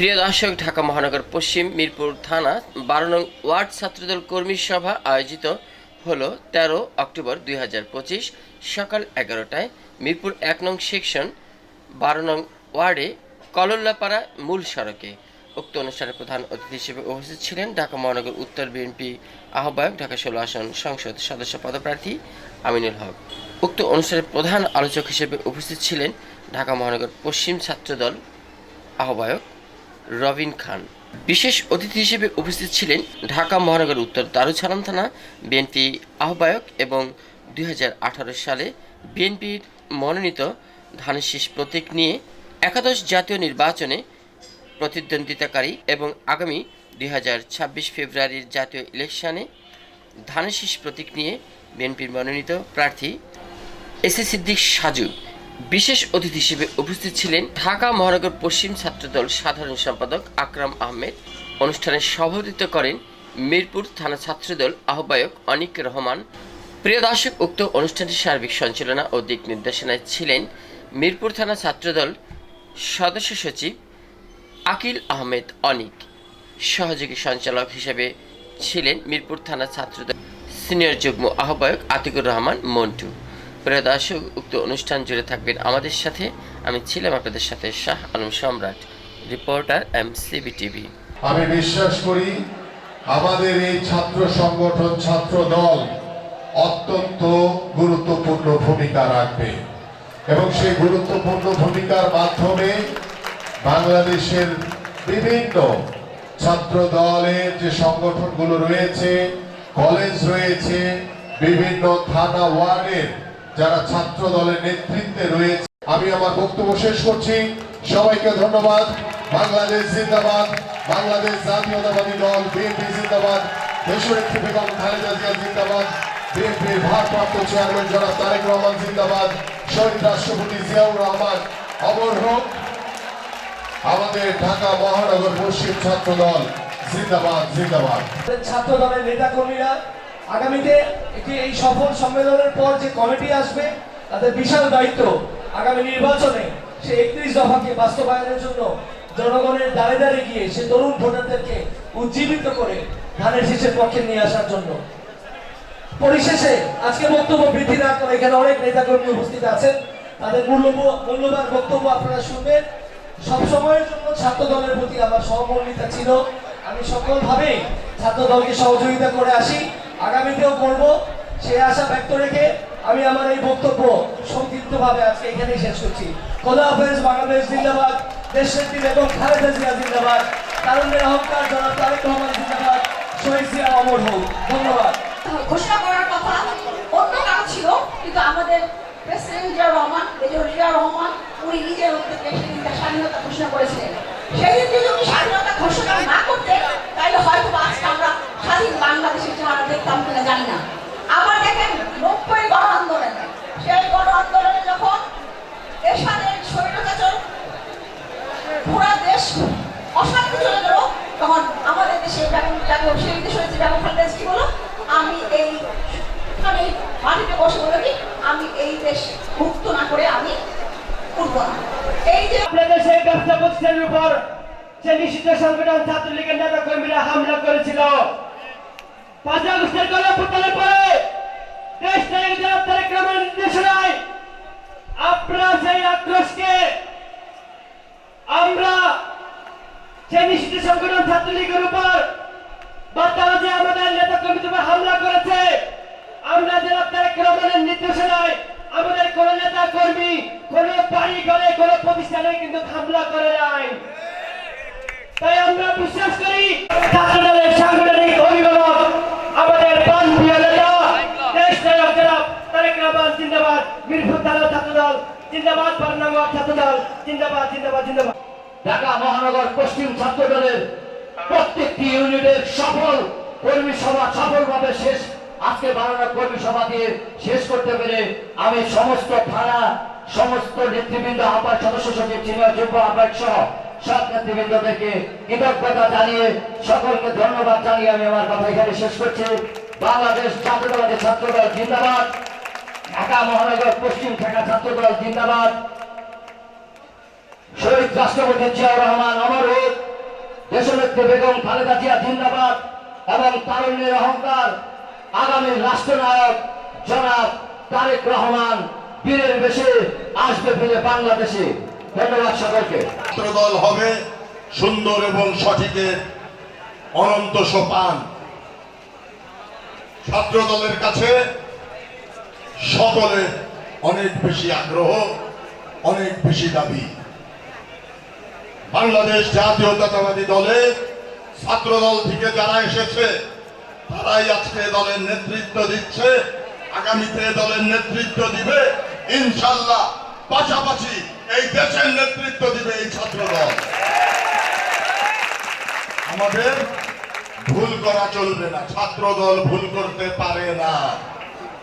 প্রিয় দর্শক, ঢাকা মহানগর পশ্চিম মিরপুর থানা বারো নং ওয়ার্ড ছাত্রদল কর্মী সভা আয়োজিত হলো তেরো অক্টোবর দুই হাজার পঁচিশ সকাল এগারোটায়। মিরপুর এক নং সেকশন বারো নং ওয়ার্ডে কলল্লাপাড়া মূল সড়কে। উক্ত অনুষ্ঠানে প্রধান অতিথি হিসেবে উপস্থিত ছিলেন ঢাকা মহানগর উত্তর বিএনপি আহ্বায়ক, ঢাকা ষোলো আসন সংসদ সদস্য পদপ্রার্থী আমিনুল হক। উক্ত অনুষ্ঠানে প্রধান আলোচক হিসেবে উপস্থিত ছিলেন ঢাকা মহানগর পশ্চিম ছাত্রদল আহ্বায়ক রবিন খান। বিশেষ অতিথি হিসেবে উপস্থিত ছিলেন ঢাকা মহানগর উত্তর দারুছালাম থানা, বিএনপি আহ্বায়ক এবং দুই হাজার আঠারো সালে বিএনপির মনোনীত ধানের শীষ প্রতীক নিয়ে একাদশ জাতীয় নির্বাচনে প্রতিদ্বন্দ্বিতাকারী এবং আগামী দুই হাজার ছাব্বিশ ফেব্রুয়ারির জাতীয় ইলেকশনে ধানের শীষ প্রতীক নিয়ে বিএনপির মনোনীত প্রার্থী এস এ সিদ্দিক সাজু। বিশেষ অতিথি হিসেবে উপস্থিত ছিলেন ঢাকা মহানগর পশ্চিম ছাত্রদল সাধারণ সম্পাদক আকরাম আহমেদ। অনুষ্ঠানে সভাপতিত্ব করেন মিরপুর থানা ছাত্রদল আহ্বায়ক অনিক রহমান। প্রিয় দর্শক, উক্ত অনুষ্ঠানটির সার্বিক সঞ্চালনা ও দিক নির্দেশনায় ছিলেন মিরপুর থানা ছাত্রদল সদস্য সচিব আকিল আহমেদ অনিক। সহযোগী সঞ্চালক হিসেবে ছিলেন মিরপুর থানা ছাত্রদল সিনিয়র যুগ্ম আহ্বায়ক আতিকুর রহমান মন্টু। প্রিয় দর্শক, উক্ত অনুষ্ঠান জুড়ে থাকবেন আমাদের সাথে। আমি ছিলাম আপনাদের সাথে শাহ আলম সম্রাট, রিপোর্টার এম সিবি টিভি। আমি বিশ্বাস করি আমাদের এই ছাত্র সংগঠন, ছাত্র দল অত্যন্ত গুরুত্বপূর্ণ ভূমিকা রাখবে এবং সেই গুরুত্বপূর্ণ ভূমিকার মাধ্যমে বাংলাদেশের বিভিন্ন ছাত্র দলের যে সংগঠনগুলো রয়েছে, কলেজ রয়েছে, বিভিন্ন থানা ওয়ার্ডের যারা ছাত্র দলের নেতৃত্বে রয়েছে, আমি আমার বক্তব্য শেষ করছি। সবাইকে ধন্যবাদ। বাংলাদেশ জিন্দাবাদ। বাংলাদেশ জাতীয়তাবাদী দল, বিএনপি জিন্দাবাদ। দেশনেত্রী বেগম খালেদা জিয়া জিন্দাবাদ। বিএনপির ভারপ্রাপ্ত চেয়ারম্যান জনাব তারেক রহমান জিন্দাবাদ। শহীদ রাষ্ট্রপতি জিয়াউর রহমান অমর হোক। আমাদের ঢাকা মহানগর পশ্চিম ছাত্র দল জিন্দাবাদ জিন্দাবাদ। ছাত্র দলের নেতা কর্মীরা আগামীতে একটি এই সফল সম্মেলনের পর যে কমিটি আসবে, তাদের বিশাল দায়িত্ব আগামী নির্বাচনে সে একত্রিশ দফাকে বাস্তবায়নের জন্য জনগণের দাঁড়ে দাঁড়িয়ে গিয়ে সে তরুণ ভোটারদেরকে উজ্জীবিত করে ধানের শীষের পক্ষে নিয়ে আসার জন্য। পরিশেষে আজকে বক্তব্য বৃদ্ধি না করে এখানে অনেক নেতাকর্মী উপস্থিত আছেন। তাদের মূল্যব- মূল্যবান বক্তব্য আপনারা শুনবেন। সব সময়ের জন্য ছাত্র দলের প্রতি আমার সহমর্মিতা ছিল। আমি সকলভাবেই ছাত্র দলকে সহযোগিতা করে আসি। আগামীতেও করব। সে আশা ব্যক্ত রেখে আমি আমার এই বক্তব্য সংক্ষিপ্তভাবে আজকে এখানেই শেষ করছি। খোদা হাফেজ, বাংলাদেশ জিন্দাবাদ দেশ নেত্রী বেগম খালেদা জিয়া জিন্দাবাদ, তারুণ্যের অহংকার জনাব তারেক রহমান জিন্দাবাদ, শহীদ জিয়া অমর হোক। ধন্যবাদ। ঘোষণা করার কথা অন্য কারও ছিল, কিন্তু আমাদের প্রেসিডেন্ট জিয়া রহমান, মেজর জিয়া রহমান, উনি নিজের উদ্যোগে সেদিন স্বাধীনতা ঘোষণা করেছিলেন। সেদিন যদি উনি স্বাধীনতা ঘোষণা না করতেন, তাহলে হয়তো পুরা দেশ অশান্তি চলে গেল। তখন আমাদের দেশে বলো? আমি এই আমি মাটিতে বসে বলে কি, আমি এই দেশ মুক্ত না করে আমি উঠবো না। এই যে আপনাদের সেই ব্যবসা প্রতিষ্ঠানের উপর যে নিষিদ্ধ সংগঠন ছাত্রলীগের নেতা কর্মীরা হামলা করেছিল, পাঁচ আগস্টের গণপ্রদানের পরে দেশ থেকে নির্দেশনায় আপনারা সেই আক্রোশকে আমরা সেই নিষিদ্ধ সংগঠন ছাত্রলীগের উপর যে আমাদের নেতা কর্মীদের হামলা করেছে, আমরা জনাব তারেক রহমানের নির্দেশনায় আমাদের কোন নেতা কর্মী কোন বাড়ি ঘরে কোন প্রতিষ্ঠানে কিন্তু হামলা করে নাই। তাই আমরা বিশ্বাস করি, ছাত্রদলের সাংগঠনিক অভিভাবক, আমাদের প্রান্তীয় নেতা, দেশ নায়ক জনাব তারেক রহমান, জিন্দাবাদ। মিরপুর থানা ছাত্রদল, জিন্দাবাদ বারনাঙ্গর ছাত্রদল, জিন্দাবাদ জিন্দাবাদ জিন্দাবাদ। ঢাকা মহানগর পশ্চিম ছাত্র দলের প্রত্যেকটি ইউনিটের সফল কর্মী সভা সফলভাবে শেষ, আজকে বারোটা কর্মী সভা দিয়ে শেষ করতে পেরে আমি সমস্ত থানা, সমস্ত নেতৃবৃন্দ, আহ্বায়ক সদস্য সচিব, সিনিয়র যুগ্ম আহ্বায়ক সহ সব নেতৃবৃন্দদেরকে কৃতজ্ঞতা জানিয়ে সকলকে ধন্যবাদ জানিয়ে আমি আমার কথা এখানে শেষ করছি। বাংলাদেশ জাতীয়তাবাদী ছাত্র দল জিন্দাবাদ। ঢাকা মহানগর পশ্চিম ঢাকা ছাত্র দল জিন্দাবাদ। শহীদ রাষ্ট্রপতি জিয়াউর রহমান, অমর হোক, দেশনেত্রী বেগম খালেদা জিয়া জিন্দাবাদ এবং তারুণ্যের অহংকার আগামী রাষ্ট্রনায়ক জনাব তারেক রহমান বীরের বেশে আসবে ফিরে বাংলাদেশে। ধন্যবাদ সকলকে। দল হবে সুন্দর এবং সঠিকের অনন্ত সোপান। ছাত্র দলের কাছে সকলের অনেক বেশি আগ্রহ, অনেক বেশি দাবি। বাংলাদেশ জাতীয়তাবাদী দলে ছাত্র দল থেকে যারা এসেছে, তারাই আজকে দলের নেতৃত্ব দিচ্ছে। আগামীতে দলের নেতৃত্ব দিবে, ইনশাল্লাহ। পাশাপাশি এই দেশের নেতৃত্ব দিবে এই ছাত্র দল আমাদের ভুল করা চলবে না। ছাত্র দল ভুল করতে পারে না।